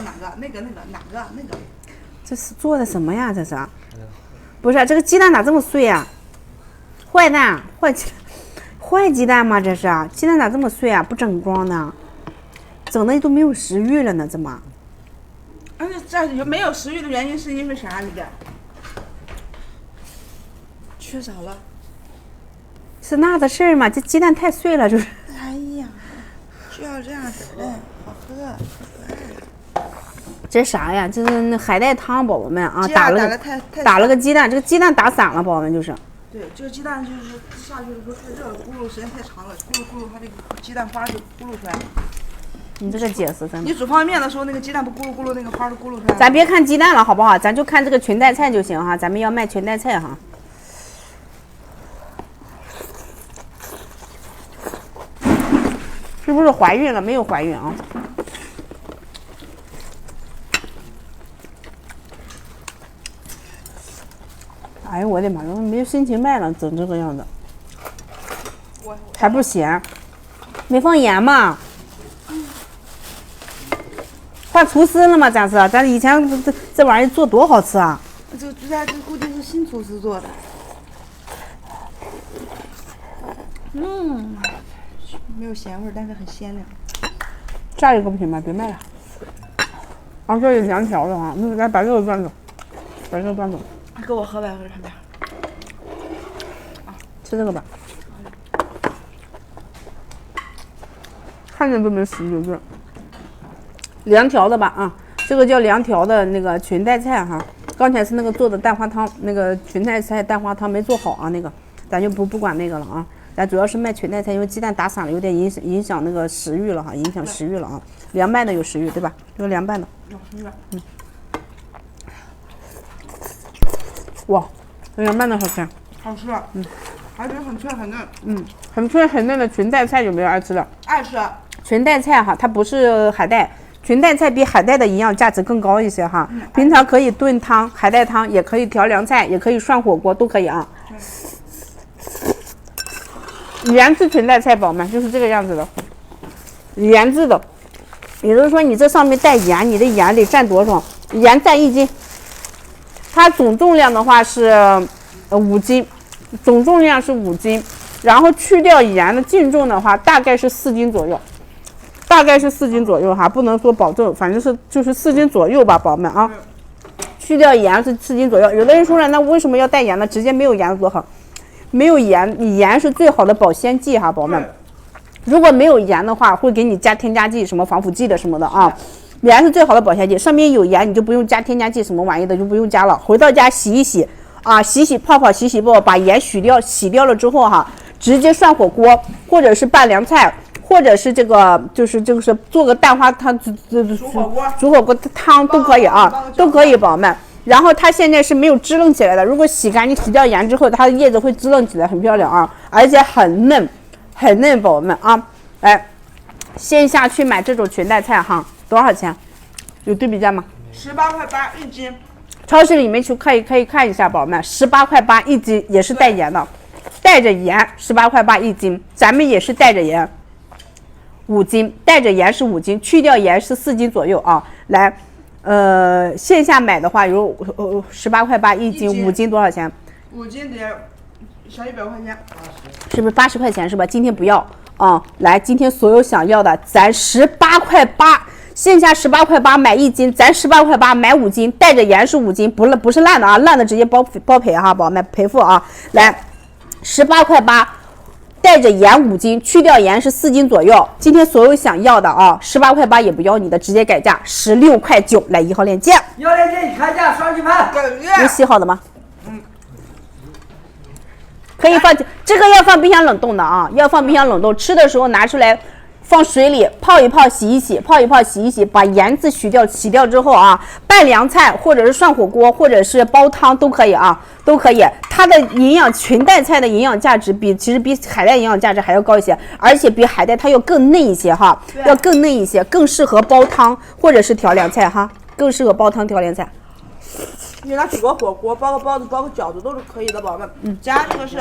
个哪个？那个那个哪个那个？这是做的什么呀？这是？不是这个鸡蛋咋这么碎啊？坏蛋，坏鸡，坏鸡蛋吗？这是鸡蛋咋这么碎啊？不整光呢？整的都没有食欲了呢？怎么？而且这没有食欲的原因是因为啥？里边缺少了。是那的事儿吗？这鸡蛋太碎了，就是。哎呀，就要这样子的，好喝。这啥呀？这是那海带汤，宝宝们啊，打了个打了个鸡蛋，这个鸡蛋打散了，宝宝们就是。对，这个鸡蛋就是下去的时候太热了，咕噜时间太长了，咕噜咕噜，它这个鸡蛋花就咕噜出来了。你这个解释真的。你煮方便面的时候，那个鸡蛋不咕噜咕噜，那个花都咕噜出来了。咱别看鸡蛋了，好不好？咱就看这个裙带菜就行哈。咱们要卖裙带菜哈。是不是怀孕了？没有怀孕啊。哎呦我的妈呀！我没有心情卖了，整这个样子，还不咸，没放盐嘛？换厨师了吗？咱是，咱以前这这这玩意儿做多好吃啊！这个猪家这估计是新厨师做的。嗯，没有咸味儿，但是很鲜亮。下一个不行吗？别卖了。啊，这有凉条的啊，那来把这个端走，把这个端走，给我喝呗，喝上边。吃这个吧。看着都没死就是。凉条的吧啊，这个叫凉条的那个裙带菜哈。刚才是那个做的蛋花汤，那个裙带菜蛋花汤没做好啊，那个咱就不不管那个了啊。咱主要是卖裙带菜，因为鸡蛋打散了，有点影响影响那个食欲了哈，影响食欲了啊。凉拌的有食欲对吧？这个凉拌的。有是吧？哇，凉拌的好吃，好吃。嗯，而且很脆很嫩。嗯，很脆很嫩的裙带菜有没有爱吃的？爱吃。裙带菜哈，它不是海带，裙带菜比海带的营养价值更高一些哈。平常可以炖汤，海带汤也可以调凉菜，也可以涮火锅，都可以啊。原制裙带菜，宝宝们就是这个样子的，原制的，也就是说你这上面带盐，你的盐得占多少？盐占一斤，它总重量的话是呃五斤，总重量是五斤，然后去掉盐的净重的话，大概是四斤左右。大概是四斤左右哈，不能说保证，反正是就是四斤左右吧，宝宝们啊。去掉盐是四斤左右。有的人说了，那为什么要带盐呢？直接没有盐多好，没有盐，你盐是最好的保鲜剂哈，宝宝们。如果没有盐的话，会给你加添加剂，什么防腐剂的什么的啊。盐是最好的保鲜剂，上面有盐你就不用加添加剂什么玩意的就不用加了。回到家洗一洗啊，洗洗泡泡，洗洗泡，把盐洗掉，洗掉了之后哈，直接涮火锅或者是拌凉菜。或者是这个，就是就是做个蛋花汤，煮煮煮火锅煮火锅汤都可以啊，都可以，宝宝们。然后它现在是没有支棱起来的，如果洗干净、洗掉盐之后，它的叶子会支棱起来，很漂亮啊，而且很嫩，很嫩，宝宝们啊。来，线下去买这种裙带菜哈，多少钱？有对比价吗？十八块八一斤。超市里面去可以可以看一下，宝宝们，十八块八一斤，也是带盐的，带着盐，十八块八一斤，咱们也是带着盐。五斤带着盐是五斤，去掉盐是四斤左右啊。来，呃，线下买的话有呃十八块八一斤，五斤多少钱？五斤得小一百块钱。是不是八十块钱是吧？今天不要啊。来，今天所有想要的，咱十八块八，线下十八块八买一斤，咱十八块八买五斤，带着盐是五斤，不烂不是烂的啊，烂的直接包包赔哈，宝宝们赔付啊。来，十八块八。带着盐五斤，去掉盐是四斤左右。今天所有想要的啊，十八块八也不要你的，直接改价十六块九。来一号链接，一号链接你开价，双击拍。有洗好的吗？嗯，可以放，这个要放冰箱冷冻的啊，要放冰箱冷冻。吃的时候拿出来放水里泡一泡，洗一洗，泡一泡，洗一洗，把盐渍取掉，洗掉之后啊，拌凉菜或者是涮火锅或者是煲汤都可以啊，都可以。它的营养裙带菜的营养价值比其实比海带营养价值还要高一些，而且比海带它要更嫩一些哈，要更嫩一些，更适合煲汤或者是调凉菜哈，更适合煲汤调凉菜。你拿煮个火锅，包个包子，包个饺子都是可以的，宝宝们。嗯，家这个是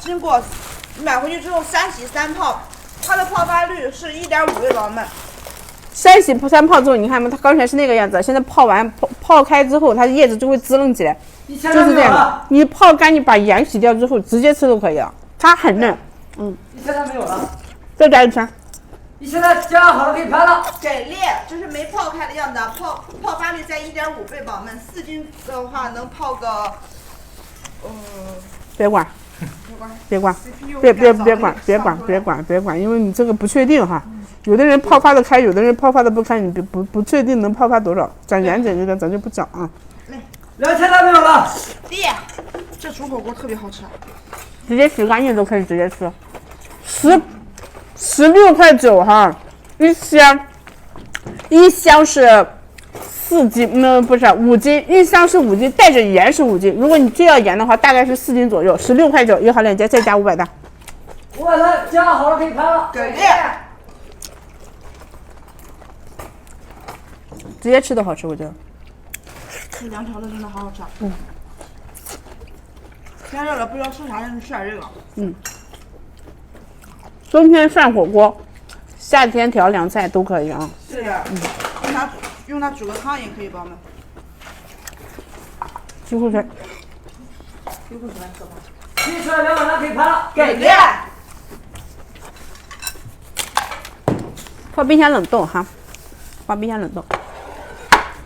经过买回去之后三洗三泡，它的泡发率是一点五倍，宝宝们。三洗三泡之后，你看嘛，它刚才是那个样子，现在泡完泡泡开之后，它叶子就会滋润起来，就是这样的。你泡干你，把盐洗掉之后，直接吃都可以了。它很嫩，一千三没有了，再加一圈。你现在加好了可以拍了。给力，这是没泡开的样子，啊，泡泡发率在一点五倍，宝宝们，四斤的话能泡个，呃，别管，别管别别别管，别管，别管，别管，因为你这个不确定哈。有的人泡发的开，有的人泡发的不开，你不不不确定能泡发多少。讲严谨一点，咱就不讲啊。来两千三没有了，弟，这煮火锅特别好吃，啊直接洗干净都可以直接吃，十十六块九哈，一箱，一箱是四斤，那不是五斤，一箱是五斤，带着盐是五斤。如果你就要盐的话，大概是四斤左右，十六块九一号链接，再加五百的。五百单加好了可以拍了。给力，直接吃都好吃，我觉得。这凉条的真的好好吃，嗯。天热了，不知道吃啥，就吃点这个。嗯冬天涮火锅，夏天调凉菜都可以啊。是呀，嗯，用它煮个汤也可以，宝宝们。几乎是一会儿来喝吧。提出来两百三可以拍了。给力，放冰箱冷冻哈，放冰箱冷冻。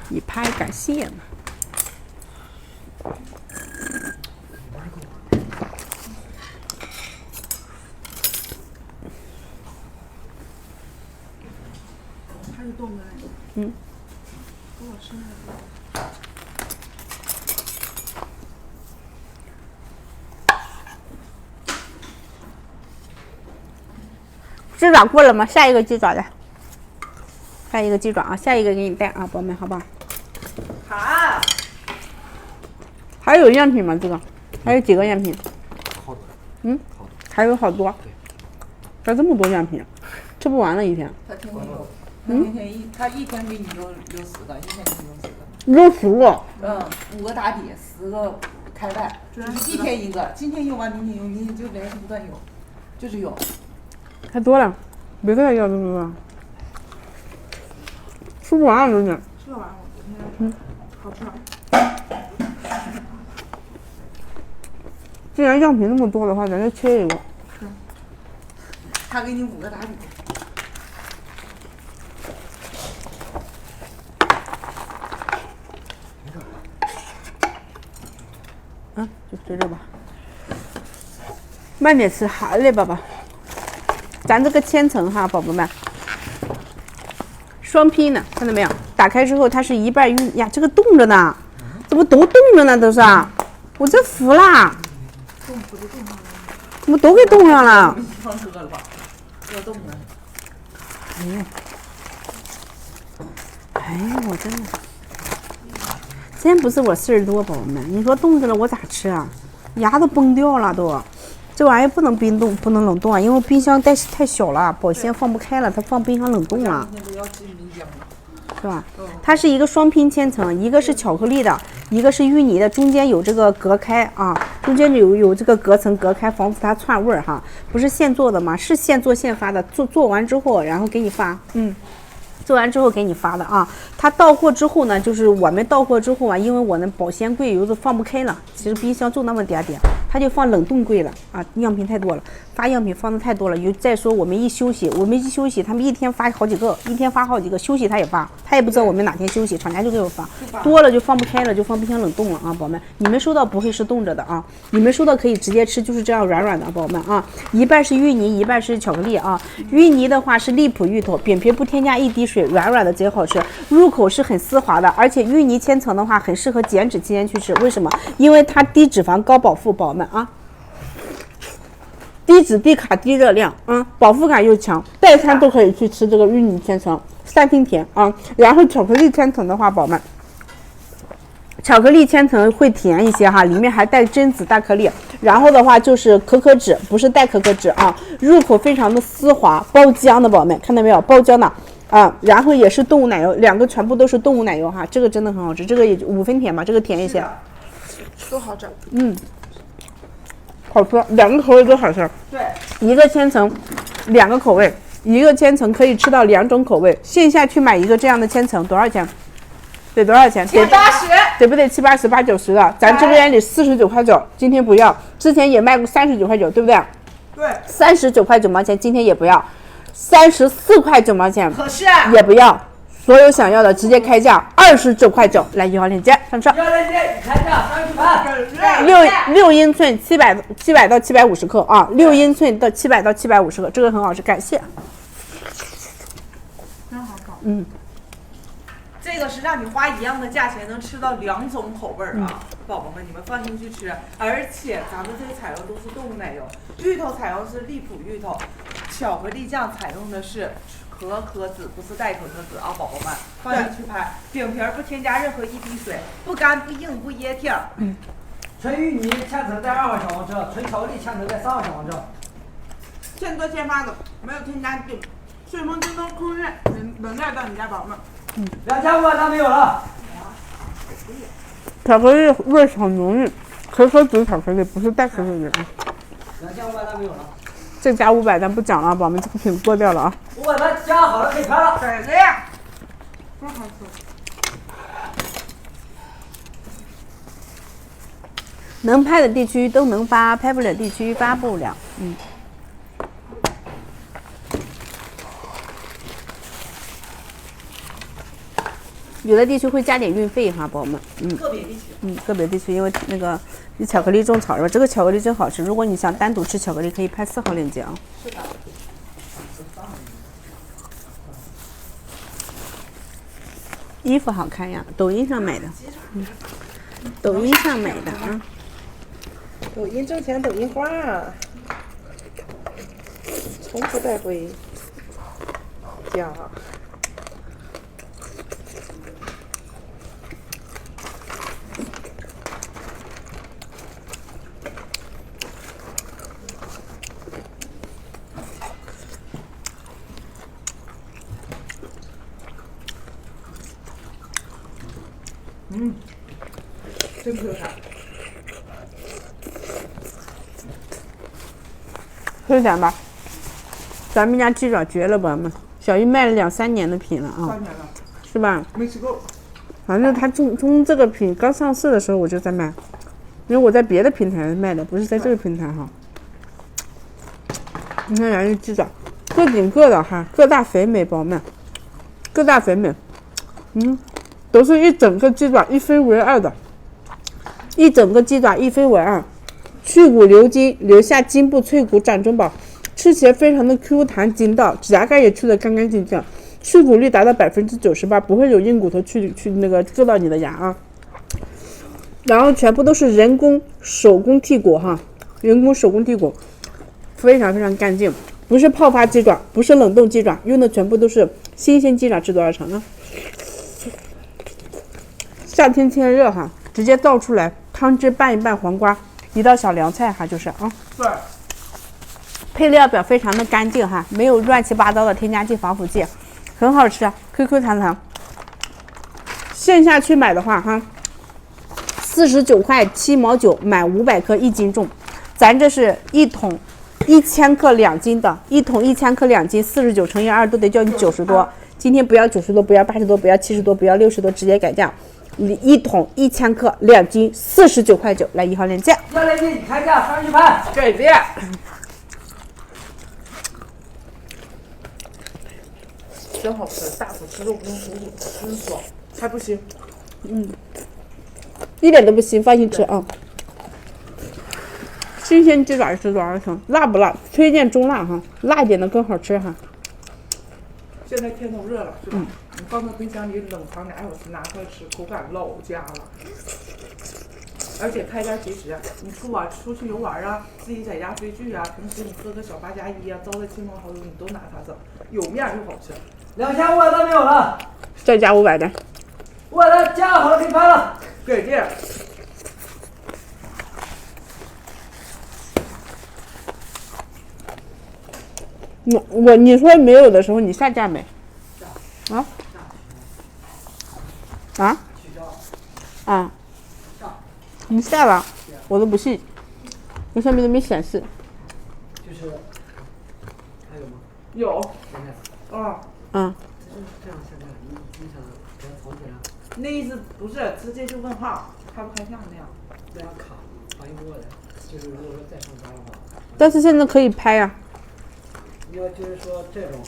一拍感谢嘛。嗯。鸡爪过了吗？下一个鸡爪来，下一个鸡爪啊，下一个给你带啊，宝宝们，好不好？好。还有样品吗？这个还有几个样品？嗯，还有好多。咋这么多样品？吃不完了一天，他一他一天给你有有四个，一天给你有四个。有十个。嗯，五个打底，十个开外，就是一天一个，今天用完明天用，明天就连续不断用，就是用。太多了，别再要这么多，吃不完了真的。吃不完我今天。好吃。既然样品那么多的话，咱就切一个。他给你五个打底，吧。慢点吃，好嘞，宝宝。咱这个千层哈，宝宝们，双拼的，看到没有？打开之后，它是一半玉呀，这个冻着呢，怎么都冻着呢？都是啊，我真服啦！怎么都给冻上了？了吧？要冻的。哎呦，我真的，真不是我事儿多，宝宝们，你说冻着了我咋吃啊？牙都崩掉了都。这玩意儿不能冰冻，不能冷冻啊，因为冰箱太太小了，保鲜放不开了，它放冰箱冷冻了。今天都要进冰箱了。是吧？它是一个双拼千层，一个是巧克力的，一个是芋泥的，中间有这个隔开啊，中间有有这个隔层隔开，防止它串味儿哈。不是现做的吗？是现做现发的，做做完之后然后给你发，嗯。做完之后给你发的啊，它到货之后呢，就是我们到货之后啊，因为我那保鲜柜有的放不开了，其实冰箱就那么点点，它就放冷冻柜了啊，样品太多了，发样品放的太多了。有再说我们一休息，我们一休息，他们一天发好几个，一天发好几个，休息他也发，他也不知道我们哪天休息，厂家就给我发，多了就放不开了，就放冰箱冷冻了啊，宝宝们，你们收到不会是冻着的啊，你们收到可以直接吃，就是这样软软的，宝宝们啊，一半是芋泥，一半是巧克力啊，芋泥的话是荔浦芋头，扁皮不添加一滴水，水软软的贼好吃，入口是很丝滑的，而且芋泥千层的话很适合减脂期间去吃，为什么？因为它低脂肪高饱腹，宝宝们啊。低脂、低卡、低热量，嗯，饱腹感又强，代餐都可以去吃这个芋泥千层，三拼甜啊。然后巧克力千层的话，宝宝们，巧克力千层会甜一些哈，里面还带榛子大颗粒。然后的话就是可可脂，不是带可可脂啊，入口非常的丝滑，包浆的宝宝们看到没有？包浆的啊，然后也是动物奶油，两个全部都是动物奶油哈，这个真的很好吃，这个也就五分甜吧，这个甜一些，都好吃。嗯，好吃，两个口味都好吃。对，一个千层，两个口味，一个千层可以吃到两种口味。线下去买一个这样的千层多少钱？得多少钱？得八十，得不得七八十八九十的？咱直播间里四十九块九，今天不要，之前也卖过三十九块九，对不对？对，三十九块九毛钱，今天也不要，三十四块九毛钱可是也不要，所有想要的直接开价二十九块九，来一号链接上车。一号链接已开价，三十八。六六英寸，七百七百到七百五十克啊，六英寸到七百到七百五十克，这个很好吃，感谢。嗯，这个是让你花一样的价钱能吃到两种口味儿啊，宝宝们，你们放心去吃。而且咱们这个采用都是动物奶油，芋头采用是荔浦芋头，巧克力酱采用的是可可脂，不是代可可脂啊，宝宝们放心去拍。饼皮儿不添加任何一滴水，不干不硬不噎挺。纯芋泥千层在二号小黄车，纯巧克力千层在三号小黄车。现做现发的，没有添加剂，顺丰、京东、空运能能带到你家，宝宝们。两千五百单没有了。巧克力味很浓郁，可可脂巧克力不是代可可脂。两千五百单没有了。这加五百单不讲了，宝宝们这个品过掉了啊。五百单加好了可以拍了。给的呀，多好吃。能拍的地区都能发，拍不了地区发不了。嗯。有的地区会加点运费哈，宝宝们。嗯个别地区。嗯，个别地区因为那个你巧克力种草是吧？这个巧克力真好吃。如果你想单独吃巧克力，可以拍四号链接啊。是的。衣服好看呀，抖音上买的。嗯，抖音上买的啊。抖音挣钱，抖音花，从不带回家。分享吧，咱们家鸡爪绝了，宝宝们，小玉卖了两三年的品了啊，三年了，是吧？没吃够。反正他从从这个品刚上市的时候我就在卖，因为我在别的平台卖的，不是在这个平台哈。你看人家鸡爪，个顶个的哈，个大肥美，宝宝们，个大肥美，嗯，都是一整个鸡爪一分为二的，一整个鸡爪一分为二，去骨留筋，留下筋部脆骨掌中宝，吃起来非常的 Q 弹筋道，指甲盖也去的干干净净。去骨率达到百分之九十八，不会有硬骨头去去那个硌到你的牙啊。然后全部都是人工手工剔骨哈，人工手工剔骨，非常非常干净，不是泡发鸡爪，不是冷冻鸡爪，用的全部都是新鲜鸡爪制作而成啊。夏天天热哈，直接倒出来，汤汁拌一拌黄瓜，一道小凉菜哈，就是啊。对。配料表非常的干净哈，没有乱七八糟的添加剂、防腐剂。很好吃，Q Q 弹弹。线下去买的话，哈，四十九块七毛九买五百克一斤重，咱这是一桶一千克两斤的，一桶一千克两斤，四十九乘以二都得叫你九十多。今天不要九十多，不要八十多，不要七十多，不要六十多，直接改价，你一桶一千克两斤，四十九块九，来一号链接。一号链接已开价，上去拍。改变。真好吃，大口吃肉不用糊骨，真爽，还不腥。嗯，一点都不腥，放心吃啊。新鲜鸡爪是多少层？辣不辣？推荐中辣哈，辣一点的更好吃哈。现在天都热了，是吧？你放到冰箱里冷藏俩小时，拿出来吃，口感老佳了。而且开价及时，你出玩出去游玩啊，自己在家追剧啊，平时你喝个小八加一啊，招待亲朋好友，你都拿它整，有面又好吃。两千五百单没有了，再加五百单。五百单加好了可以拍了，给劲。我我你说没有的时候，你下架没？啊？啊？啊？你下了，我都不信，我上面都没显示。就是，还有吗？有。有吗？哦，嗯，这样下架，你你想给它藏起来，那意思不是直接就问号，开不开价那样。这样卡反应不过来。就是如果说再上班的话，但是现在可以拍啊。你要就是说这种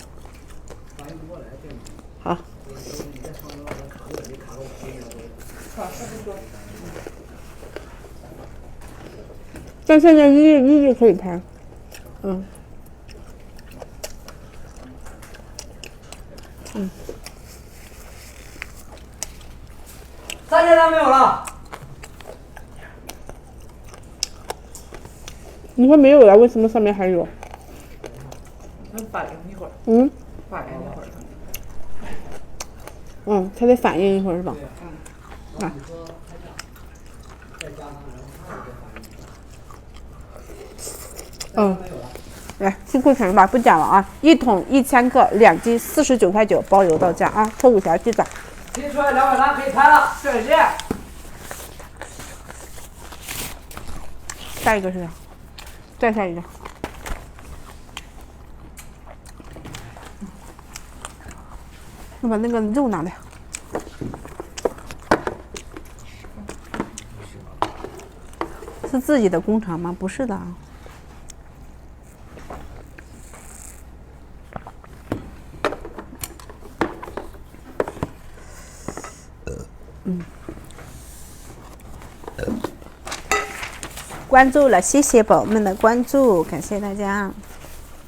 反应不过来这种，好，就是你再上班把它卡住，你卡个五分钟都。好，差不多。但现在一月一就可以拍。嗯。嗯三千单没有了。你说没有了，为什么上面还有？那反应一会儿，嗯反应一会儿。嗯，它得反应一会儿是吧？然后你说开价，再加上然后它也得反应。嗯。来，去库存吧，不讲了啊！一桶一千克，两斤四十九块九，包邮到家啊！抽五条记着。提出来两百单可以拍了。谢谢。下一个是啥？再下一个。我把那个肉拿来。自己的工厂吗？不是的啊。关注了，谢谢宝宝们的关注，感谢大家。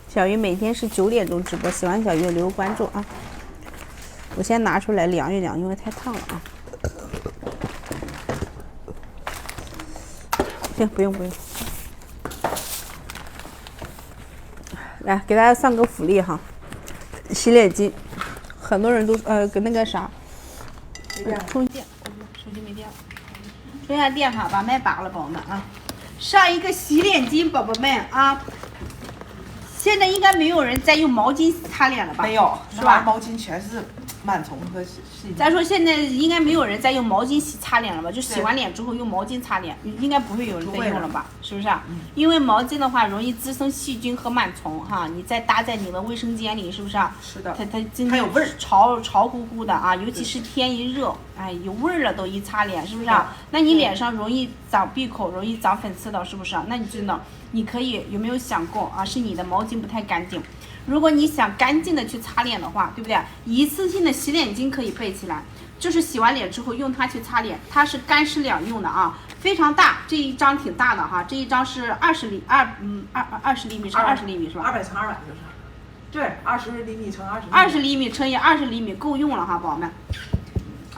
小鱼每天是九点钟直播，喜欢小鱼留个关注啊。我先拿出来凉一凉，因为太烫了啊。行，不用不用。来给大家上个福利哈，洗脸巾，很多人都呃跟那个啥，充电，手机没电了，充下电哈，把麦拔了，宝宝们啊。上一个洗脸巾，宝宝们啊，现在应该没有人再用毛巾擦脸了吧？没有，是吧？毛巾全是螨虫和细菌。咱说现在应该没有人再用毛巾洗擦脸了吧？就洗完脸之后用毛巾擦脸，应该不会有人再用了吧？是不是啊？因为毛巾的话容易滋生细菌和螨虫哈，你再搭在你的卫生间里，是不是啊？是的它它真的还有味儿潮潮乎乎的啊，尤其是天一热，哎，有味儿了都一擦脸，是不是啊？那你脸上容易长闭口，容易长粉刺的，是不是啊？那你真的你可以有没有想过啊？是你的毛巾不太干净。如果你想干净的去擦脸的话，对不对？一次性的洗脸巾可以备起来，就是洗完脸之后用它去擦脸，它是干湿两用的啊，非常大，这一张挺大的哈，这一张是二十厘二嗯二二二十厘米乘二十厘米是吧？二百乘二百就是。对，二十厘米乘二十。二十厘米乘以二十厘米够用了哈，宝宝们。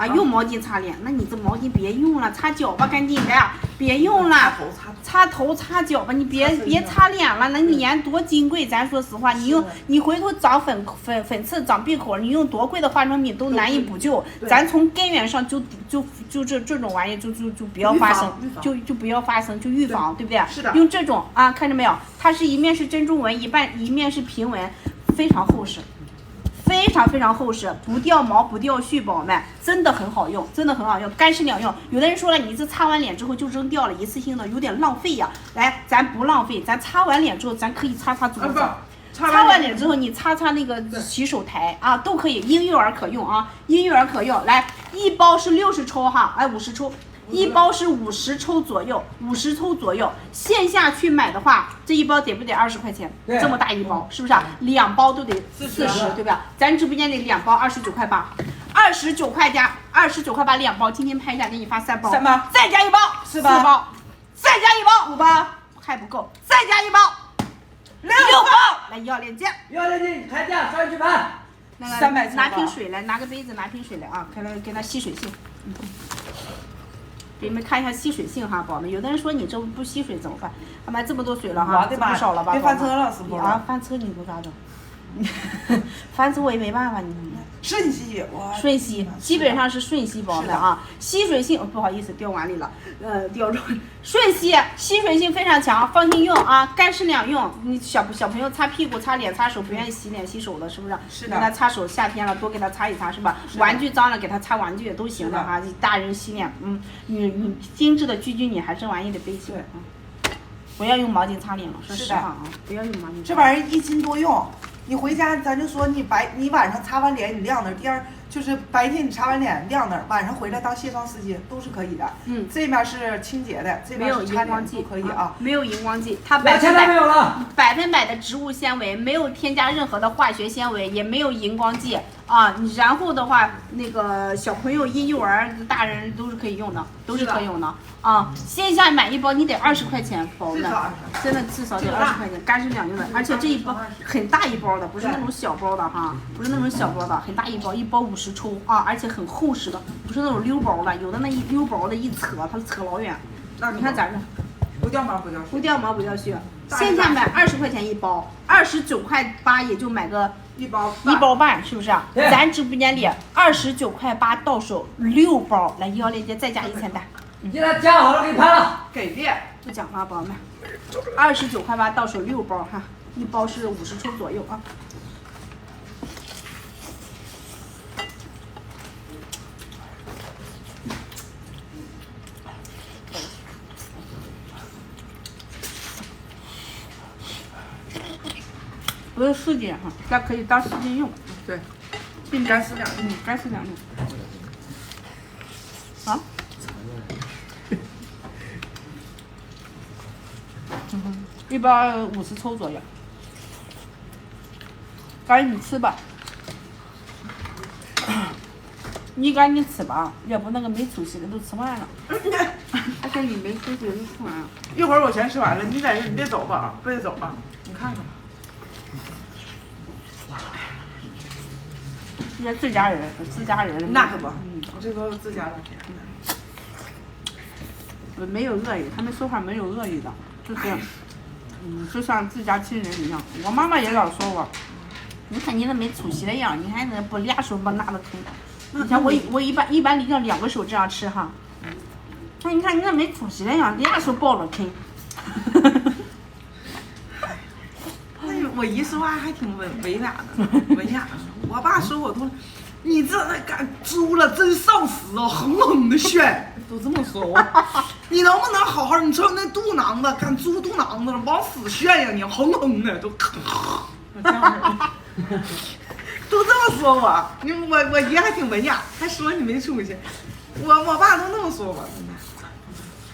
啊，用毛巾擦脸，那你这毛巾别用了，擦脚吧，赶紧的，别用了。头擦擦头擦脚吧，你别别擦脸了，那脸多金贵，咱说实话，你用你回头长粉粉粉刺长闭口，你用多贵的化妆品都难以补救，咱从根源上就就就这这种玩意就就就不要发生，就就不要发生，就预防，对不对？是的用这种啊，看着没有？它是一面是珍珠纹，一半一面是平纹，非常厚实。非常非常厚实，不掉毛不掉絮，宝宝们真的很好用，真的很好用，干湿两用。有的人说了，你这擦完脸之后就扔掉了，一次性的有点浪费呀。来，咱不浪费，咱擦完脸之后，咱可以擦擦桌子。啊擦完脸之后，你擦擦那个洗手台啊，都可以，婴幼儿可用啊，婴幼儿可用。来，一包是六十抽哈，哎，五十抽。一包是五十抽左右，五十抽左右。线下去买的话，这一包得不得二十块钱？这么大一包，是不是啊？两包都得四40十，对吧？咱直播间里两包二十九块八，二十九块加二十九块八两包，今天拍一下给你发三包，三包再加一包四包四包，再加一包五包还不够，再加一包六包，来要链接。幺零零开价上去拍。那个300拿瓶水来，拿个杯子，拿瓶水来啊，给它给它吸水性。嗯给你们看一下吸水性哈，宝宝们。有的人说你这不吸水怎么办？他买这么多水了哈，这不少了吧？别翻车了是不啊，翻车你都咋整？翻车我也没办法，你瞬吸，哇，瞬吸，基本上是瞬吸，宝宝们啊，吸水性、哦不好意思掉碗里了，呃，掉中，瞬吸，吸水性非常强，放心用啊，干湿两用。你小小朋友擦屁股、擦脸、擦手不愿意洗脸洗手的，是不是？是的给他擦手，夏天了多给他擦一擦，是吧？是玩具脏了给他擦玩具也都行的的哈。大人洗脸，嗯，你你精致的居居女孩这玩意得背起来啊。不要用毛巾擦脸了，说实话啊，不要用毛巾擦。这玩意儿一斤多用，你回家咱就说你白你晚上擦完脸你晾那儿，第二就是白天你擦完脸晾那儿，晚上回来当卸妆湿巾都是可以的。嗯这面是清洁的，这没有面是擦荧光剂可以啊。没有荧光剂，它百分两千都没百有了。百分百的植物纤维，没有添加任何的化学纤维，也没有荧光剂啊。你然后的话，那个小朋友、婴幼儿、大人都是可以用的，都是可以用的啊。线下买一包你得二十块钱包的真的至少得二十块钱，干湿两用的，而且这一包很大一包的，不是那种小包的哈，不是那种小包的，很大一包，一包五十抽啊，而且很厚实的，不是那种溜薄的，有的那一溜薄的一扯，它扯老远。那你看咱这。不掉毛不掉不掉毛不掉絮，线下买二十块钱一包，二十九块八也就买个一包一包半，是不是啊？咱直播间里二十九块八到手六包，来一号链接再加一千单，你给他加好了，给你拍了。给力。不讲了，宝宝们，二十九块八到手六包哈，一包是五十抽左右啊。不是四斤哈，那可以当湿巾用。对，并干湿两嗯，干湿两用。啊？嗯 一包五十抽左右。赶紧吃吧。你赶紧吃吧，要不那个没出息的都吃完了。而且你没出息的都吃完了。一会儿我先吃完了，你在这你别走吧，别走啊！你看看吧，人家自家人，自家人。那可不，嗯，我这都是自家的。没有恶意，他们说话没有恶意的，就是，嗯，就像自家亲人一样。我妈妈也老说我，你看你那没出息的样，你还能不俩手不拿着啃。你看我我一般一般要两个手这样吃哈。那你看你那没出息的样，俩手抱着啃。那我姨说话还挺文文雅的，文雅的。我爸说我都，你这那干猪了，真上死哦，哼哼的炫，都这么说我。你能不能好好？你瞅你那肚囊子，敢猪肚囊子了，往死炫呀你，哼哼的都。都这么说我，你我我爷还挺文雅，还说你没出息。我我爸都那么说我。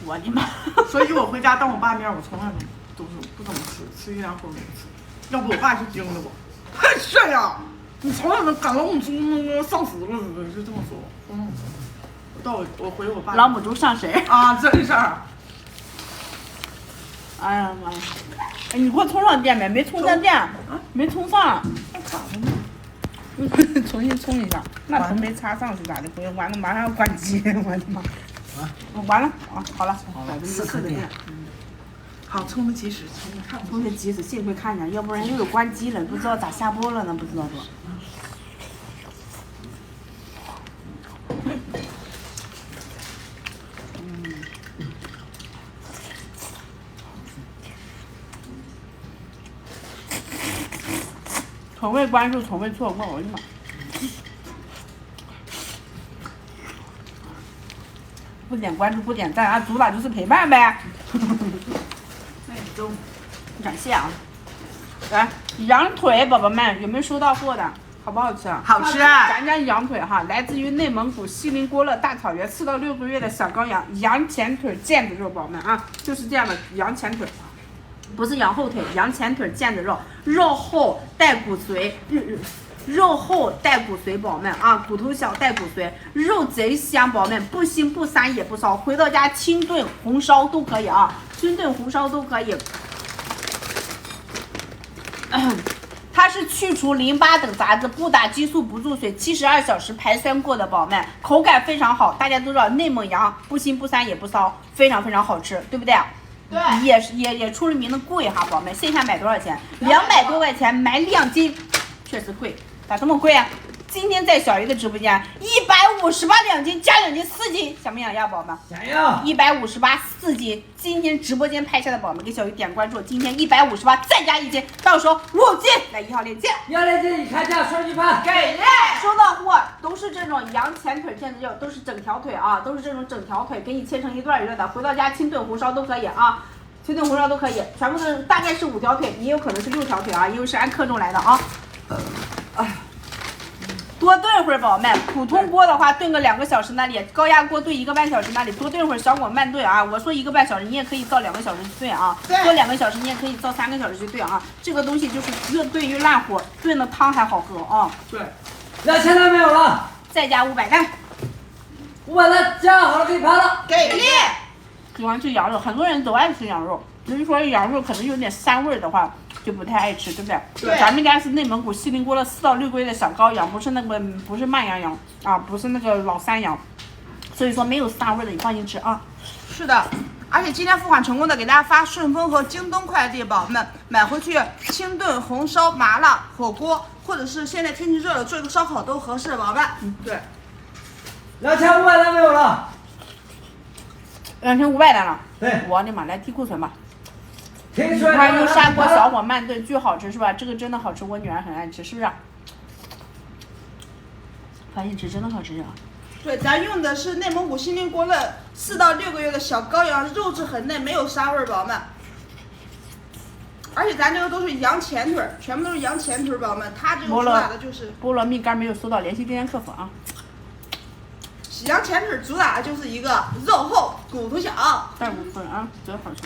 我的妈！所以我回家当我爸面，我从来都都是不怎么吃，吃一两口没吃。要不我爸就盯着我，太炫呀！你从小能赶老母猪那上死了似的，就这么说。嗯，我到我我回我爸老母猪上身。啊，真事儿。哎呀妈呀！哎，你给我充上电呗？没充上电，没充上。咋的呢？重新充一下，那头没插上是咋的？不用，完了马上要关机，我的妈！完了啊，好了，好了，四的电好，充的及时，充的及时，幸亏看见，要不然又有关机了，不知道咋下播了呢，不知道都。从未关注，从未错过，我的妈！不点关注，不点赞，啊，主打就是陪伴呗。感谢啊！来，羊腿，宝宝们有没有收到货的？好不好吃啊？好吃啊咱家羊腿哈，来自于内蒙古锡林郭勒大草原四到六个月的小羔羊，羊前腿腱子肉，宝宝们啊，就是这样的羊前腿，不是羊后腿，羊前腿腱子肉，肉厚带骨髓，肉肉厚带骨髓，宝宝们啊，骨头小带骨髓，肉贼香，宝宝们不腥不膻也不骚，回到家清炖红烧都可以啊，清炖红烧都可以。它是去除淋巴等杂质，不打激素，不注水，七十二小时排酸过的宝宝们，口感非常好。大家都知道内蒙羊不腥不膻也不骚，非常非常好吃，对不对？对，也是也也出了名的贵哈，宝宝们，线下买多少钱？两百多块钱买两斤，确实贵，咋这么贵啊？今天在小鱼的直播间，一百五十八两斤加两斤四斤，想不想要，宝宝们？想要。一百五十八四斤，今天直播间拍下的宝宝们给小鱼点关注，今天一百五十八再加一斤，到时候五斤，来一号链接。一号链接已开价，双击拍。给力！收到货都是这种羊前腿腱子肉，都是整条腿啊，都是这种整条腿，给你切成一段一段的，回到家清炖红烧都可以啊。清炖红烧都可以，全部是大概是五条腿，也有可能是六条腿啊，因为是按克重来的啊。哎，多炖会儿，宝宝们。普通锅的话，炖个两个小时那里，高压锅炖一个半小时那里，多炖会儿，小火慢炖啊。我说一个半小时，你也可以到两个小时去炖啊。对做两个小时，你也可以到三个小时去炖啊。这个东西就是越炖越烂乎，炖的汤还好喝啊。对，两千单没有了，再加五百单。五百单加好了可以拍了。给力！喜欢吃羊肉，很多人都爱吃羊肉。只是说羊肉可能有点膻味儿的话，就不太爱吃，对不对？对咱们家是内蒙古锡林郭勒四到六个月的小羔羊，不是那个不是慢羊羊啊，不是那个老山羊，所以说没有膻味的，你放心吃啊。是的，而且今天付款成功的给大家发顺丰和京东快递，宝宝们买回去清炖、红烧、麻辣火锅，或者是现在天气热了做一个烧烤都合适，宝宝们。嗯对，两千五百单没有了。两千五百单了，对，我的妈，来提库存吧。你听说看用砂锅小火慢炖，巨好吃是吧？这个真的好吃，我女儿很爱吃，是不是？放心吃，真的好吃啊！对，咱用的是内蒙古锡林郭勒四到六个月的小羔羊，肉质很嫩，没有膻味儿，宝宝们。而且咱这个都是羊前腿，全部都是羊前腿，宝宝们。它这个主打的就是菠萝蜜干没有收到，联系店员客服啊。羊前腿主打的就是一个肉厚骨头小。带骨分啊，真好吃。